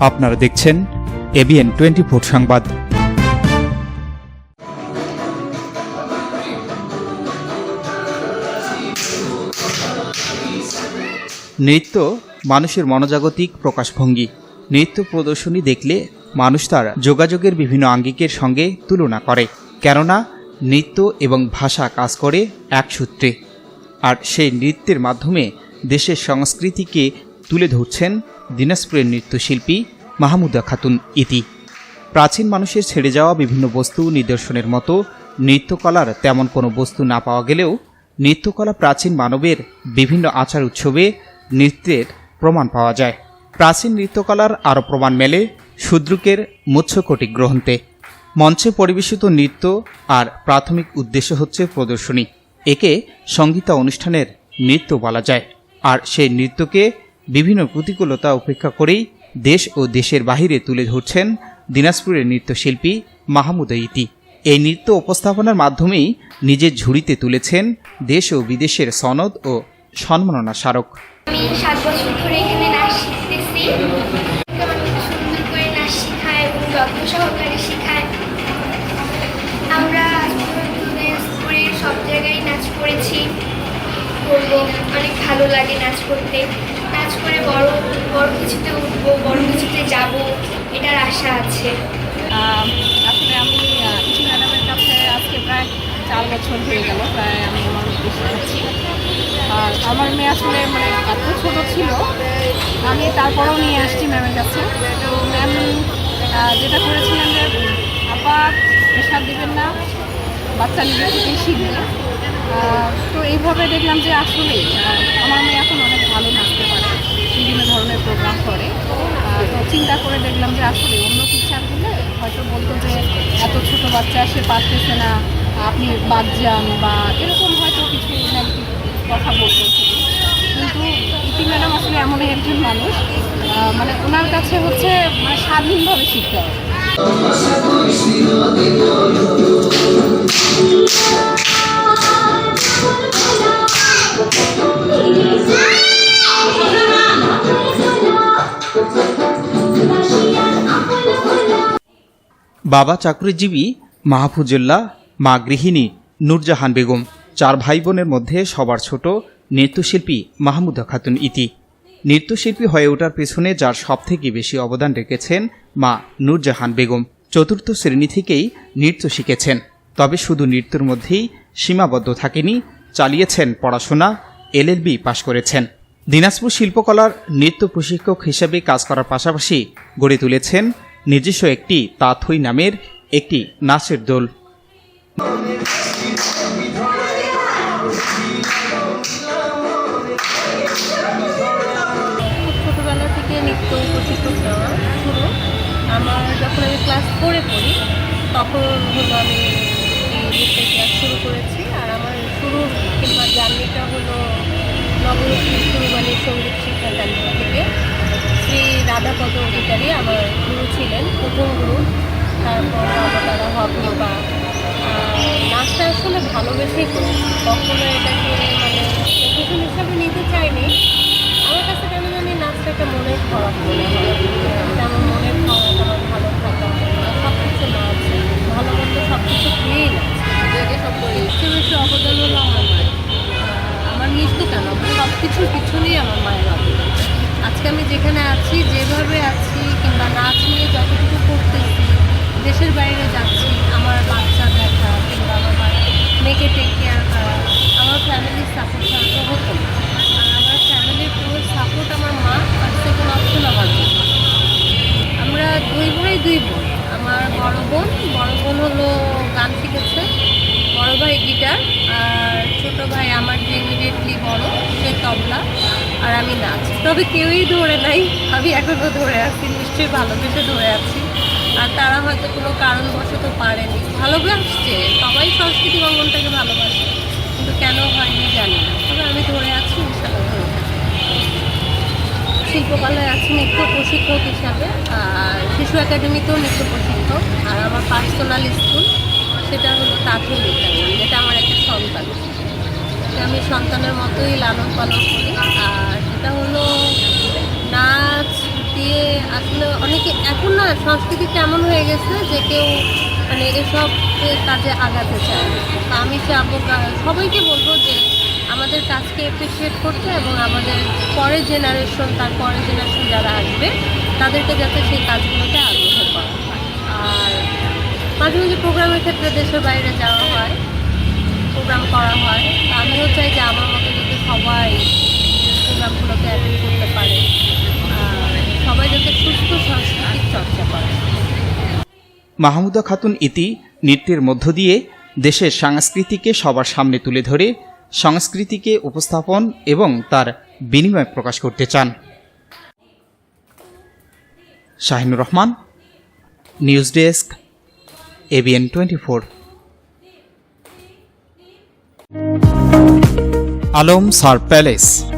আপনারা দেখছেন ABN twenty four সংবাদ। নৃত্য মানুষের মনোজাগতিক প্রকাশভঙ্গি। নৃত্য প্রদর্শনী দেখলে মানুষ তার যোগাযোগের বিভিন্ন আঙ্গিকের সঙ্গে তুলনা করে। কেননা, নৃত্য এবং ভাষা কাজ করে এক সূত্রে। আর সেই নৃত্যের মাধ্যমে দেশের সংস্কৃতিকে তুলে ধরছেন দিনাজপুরের নৃত্যশিল্পী মাহমুদা খাতুন ইতি। প্রাচীন মানুষের ছেড়ে যাওয়া বিভিন্ন বস্তু নিদর্শনের মতো নৃত্যকলার তেমন কোনো বস্তু না পাওয়া গেলেও নৃত্যকলা প্রাচীন মানবের বিভিন্ন আচার উৎসবে নৃত্যের প্রমাণ পাওয়া যায়। প্রাচীন নৃত্যকলার আরও প্রমাণ মেলে শূদ্রকের মৎস্যকটি গ্রন্থে। মঞ্চে পরিবেশিত নৃত্য আর প্রাথমিক উদ্দেশ্য হচ্ছে প্রদর্শনী। একে সঙ্গীতা অনুষ্ঠানের নৃত্য বলা যায়। আর সেই নৃত্যকে বিভিন্ন প্রতিকূলতা উপেক্ষা করেই দেশ ও দেশের বাহিরে তুলে ধরছেন দিনাজপুরের নৃত্যশিল্পী মাহমুদা ইতি। এই নৃত্য উপস্থাপনার মাধ্যমেই নিজের ঝুড়িতে তুলেছেন দেশ ও বিদেশের সনদ ও সম্মাননা স্মারক। সব জায়গায় নাচ করেছি। অনেক ভালো লাগে নাচ করতে। নাচ করে বড় বড় কিছুতে উঠবো, বড় কিছুতে যাব, এটার আশা আছে। আসলে আমি ইতি ম্যাডামের কাছে আজকে প্রায় চার বছর হয়ে গেল, প্রায় আমি আমার মেয়ে শেখাচ্ছি আর আমার মেয়ে আসলে মানে এত ছোট ছিল, আমি তারপরেও নিয়ে আসছি ম্যামের কাছে। তো ম্যাম যেটা করেছিলেন যে, আপা প্রেশার দেবেন না, বাচ্চা নিজে থেকেই শিখবে। তো এইভাবে দেখলাম যে আসলেই আমার মেয়ে এখন অনেক ভালো নাচতে পারে। বিভিন্ন ধরনের প্রোগ্রাম করে। তো চিন্তা করে দেখলাম যে, আসলে অন্য টিচার হলে হয়তো বলতো যে, এত ছোট বাচ্চা, সে পারতেছে না, আপনি বাদ যান বা এরকম হয়তো কিছু নেগেটিভ কথা বলতো। কিন্তু ইতি ম্যাডাম আসলে এমনই একজন মানুষ। মানে ওনার কাছে হচ্ছে মানে স্বাধীনভাবে শিখতে হবে। বাবা চাকরিজীবী মাহফুজুল্লাহ, মা গৃহিণী নূরজাহান বেগম, চার ভাই বোনের মধ্যে সবার ছোট নৃত্যশিল্পী মাহমুদা খাতুন ইতি। নৃত্যশিল্পী হয়ে ওঠার পেছনে যার সবথেকে বেশি অবদান রেখেছেন মা নূরজাহান বেগম, চতুর্থ শ্রেণি থেকেই নৃত্য শিখেছেন। তবে শুধু নৃত্যের মধ্যেই সীমাবদ্ধ থাকেনি, চালিয়েছেন পড়াশোনা এলএলবি পাশ করেছেন। দিনাজপুর শিল্পকলার নৃত্য প্রশিক্ষক হিসেবে কাজ করার পাশাপাশি গড়ে তুলেছেন নিজস্ব একটি তাথই নামের একটি নাচের দল। থেকে শুরু। আমার যখন আমি ক্লাস পড়ি, তখন হলো আমি ক্লাস শুরু করেছি। আর আমার শুরুর কিংবা জার্নিটা হলো নবরূপী শুরুবাণী সংগীত শিক্ষা কেন্দ্র থেকে। শ্রী রাধাপদ অধিকারী আমার গুরু ছিলেন প্রথম গুরু তারপর অবতারা হক বা নাচটা আসলে ভালোবেসেই করি। কখনো এটাকে মানে প্রফেশন হিসাবে নিতে চাইনি। আমার কাছে কেন জানি নাচটাকে মনে খারাপ মনে হয়। যেখানে আছি, যেভাবে আছি কিংবা নাচ নিয়ে যতটুকু করতেছি, দেশের বাইরে যাচ্ছি, আমার বাচ্চা দেখা কিংবা আমার মেয়েকে টেক কেয়ার করা আমার ফ্যামিলির সাপোর্ট ছাড়া হতো আর আমার ফ্যামিলির পুরো সাপোর্ট আমার মা, আর সেকেন্ড অপশন আমার। আমরা দুই ভাই, দুই বোন আমার বড় বোন বড় বোন হলো গান শিখেছে, বড় ভাই গিটার আর ছোট ভাই আমার যে ইমিডিয়েটলি বড় সে তবলা আর আমি নাচ তবে কেউই ধরে নাই। আমি এখনও ধরে আছি, নিশ্চয়ই ভালোবেসে ধরে আছি। আর তারা হয়তো কোনো কারণবশত পারেনি। ভালোবাসছে, সবাই সংস্কৃতি অঙ্গনটাকে ভালোবাসে। কিন্তু কেন হয়নি জানি না। তবে আমি ধরে আছি ইনশাল্লাহ ধরে। শিল্পকলায় আছি নৃত্য প্রশিক্ষক হিসাবে, আর শিশু একাডেমিতেও নৃত্য প্রশিক্ষক। আর আমার পার্সোনাল স্কুল, সেটা হলো তাঁতুল বিদ্যালয় যেটা আমার একটা সন্তান। আমি সন্তানের মতোই লালন পালন করি। আর সেটা হলো নাচ দিয়ে আসলে অনেকে এখন না সংস্কৃতি কেমন হয়ে গেছে যে কেউ মানে এসব কাজে আগাতে চায়। তো আমি চাবো সবাইকে বলব যে আমাদের কাজকে অ্যাপ্রিসিয়েট করতে এবং আমাদের পরের জেনারেশন তার পরের জেনারেশন যারা আসবে, তাদেরকে যাতে সেই কাজগুলোতে আগ্রহ করা হয়। আর মাঝে মাঝে প্রোগ্রামের ক্ষেত্রে দেশের বাইরে যাওয়া হয়, প্রোগ্রাম করা হয় আমিও চাই যে আমার মতো যদি সবাই প্রোগ্রামগুলোকে অ্যাটেন্ড করতে পারে। সবাই যাতে সুস্থ সাংস্কৃতিক চর্চা করে। মাহমুদা খাতুন ইতি নৃত্যের মধ্য দিয়ে দেশের সংস্কৃতিকে সবার সামনে তুলে ধরে, সংস্কৃতিকে উপস্থাপন এবং তার বিনিময় প্রকাশ করতে চান। Shahinur Rahman, news desk, ABN twenty four. Alam সার প্যালেস।